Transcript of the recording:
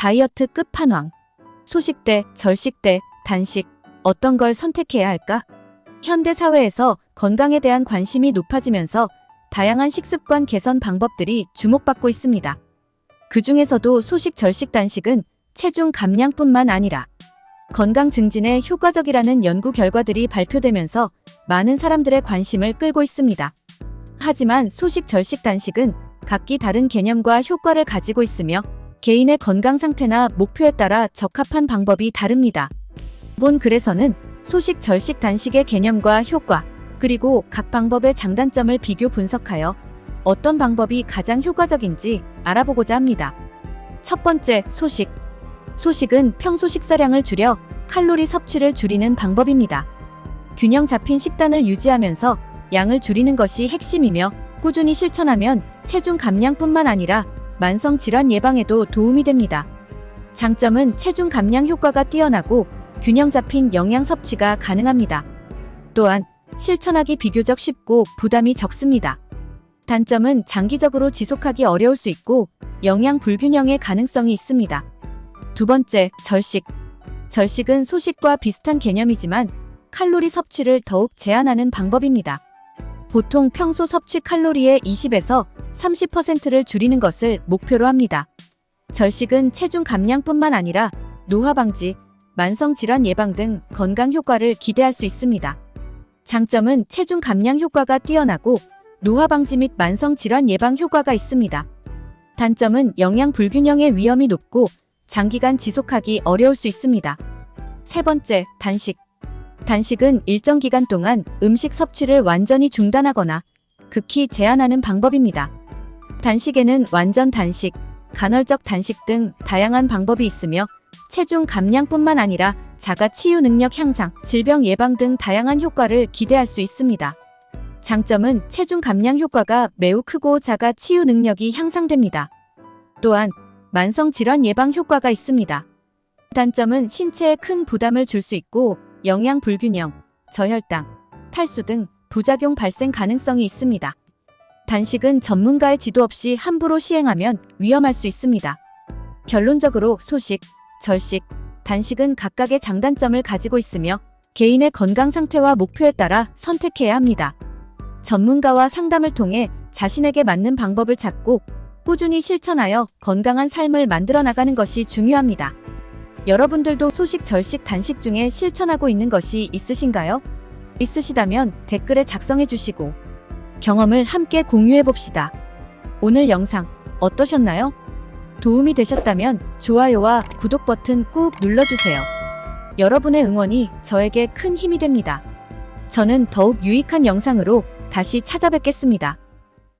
다이어트 끝판왕. 소식 대 절식 대 단식. 어떤 걸 선택해야 할까? 현대 사회에서 건강에 대한 관심이 높아지면서 다양한 식습관 개선 방법들이 주목받고 있습니다. 그 중에서도 소식 절식 단식은 체중 감량뿐만 아니라 건강 증진에 효과적이라는 연구 결과들이 발표되면서 많은 사람들의 관심을 끌고 있습니다. 하지만 소식 절식 단식은 각기 다른 개념과 효과를 가지고 있으며 개인의 건강 상태나 목표에 따라 적합한 방법이 다릅니다. 본 글에서는 소식 절식 단식의 개념과 효과, 그리고 각 방법의 장단점을 비교 분석하여 어떤 방법이 가장 효과적인지 알아보고자 합니다. 첫 번째, 소식. 소식은 평소 식사량을 줄여 칼로리 섭취를 줄이는 방법입니다. 균형 잡힌 식단을 유지하면서 양을 줄이는 것이 핵심이며 꾸준히 실천하면 체중 감량뿐만 아니라 만성 질환 예방에도 도움이 됩니다. 장점은 체중 감량 효과가 뛰어나고 균형 잡힌 영양 섭취가 가능합니다. 또한 실천하기 비교적 쉽고 부담이 적습니다. 단점은 장기적으로 지속하기 어려울 수 있고 영양 불균형의 가능성이 있습니다. 두 번째, 절식. 절식은 소식과 비슷한 개념이지만 칼로리 섭취를 더욱 제한하는 방법입니다. 보통 평소 섭취 칼로리의 20에서 30%를 줄이는 것을 목표로 합니다. 절식은 체중 감량뿐만 아니라 노화 방지, 만성 질환 예방 등 건강 효과를 기대할 수 있습니다. 장점은 체중 감량 효과가 뛰어나고 노화 방지 및 만성 질환 예방 효과가 있습니다. 단점은 영양 불균형의 위험이 높고 장기간 지속하기 어려울 수 있습니다. 세 번째, 단식. 단식은 일정 기간 동안 음식 섭취를 완전히 중단하거나 극히 제한하는 방법입니다. 단식에는 완전 단식, 간헐적 단식 등 다양한 방법이 있으며 체중 감량뿐만 아니라 자가 치유 능력 향상, 질병 예방 등 다양한 효과를 기대할 수 있습니다. 장점은 체중 감량 효과가 매우 크고 자가 치유 능력이 향상됩니다. 또한 만성 질환 예방 효과가 있습니다. 단점은 신체에 큰 부담을 줄 수 있고 영양 불균형, 저혈당, 탈수 등 부작용 발생 가능성이 있습니다. 단식은 전문가의 지도 없이 함부로 시행하면 위험할 수 있습니다. 결론적으로 소식, 절식, 단식은 각각의 장단점을 가지고 있으며 개인의 건강 상태와 목표에 따라 선택해야 합니다. 전문가와 상담을 통해 자신에게 맞는 방법을 찾고 꾸준히 실천하여 건강한 삶을 만들어 나가는 것이 중요합니다. 여러분들도 소식, 절식, 단식 중에 실천하고 있는 것이 있으신가요? 있으시다면 댓글에 작성해 주시고 경험을 함께 공유해 봅시다. 오늘 영상 어떠셨나요? 도움이 되셨다면 좋아요와 구독 버튼 꾹 눌러주세요. 여러분의 응원이 저에게 큰 힘이 됩니다. 저는 더욱 유익한 영상으로 다시 찾아뵙겠습니다.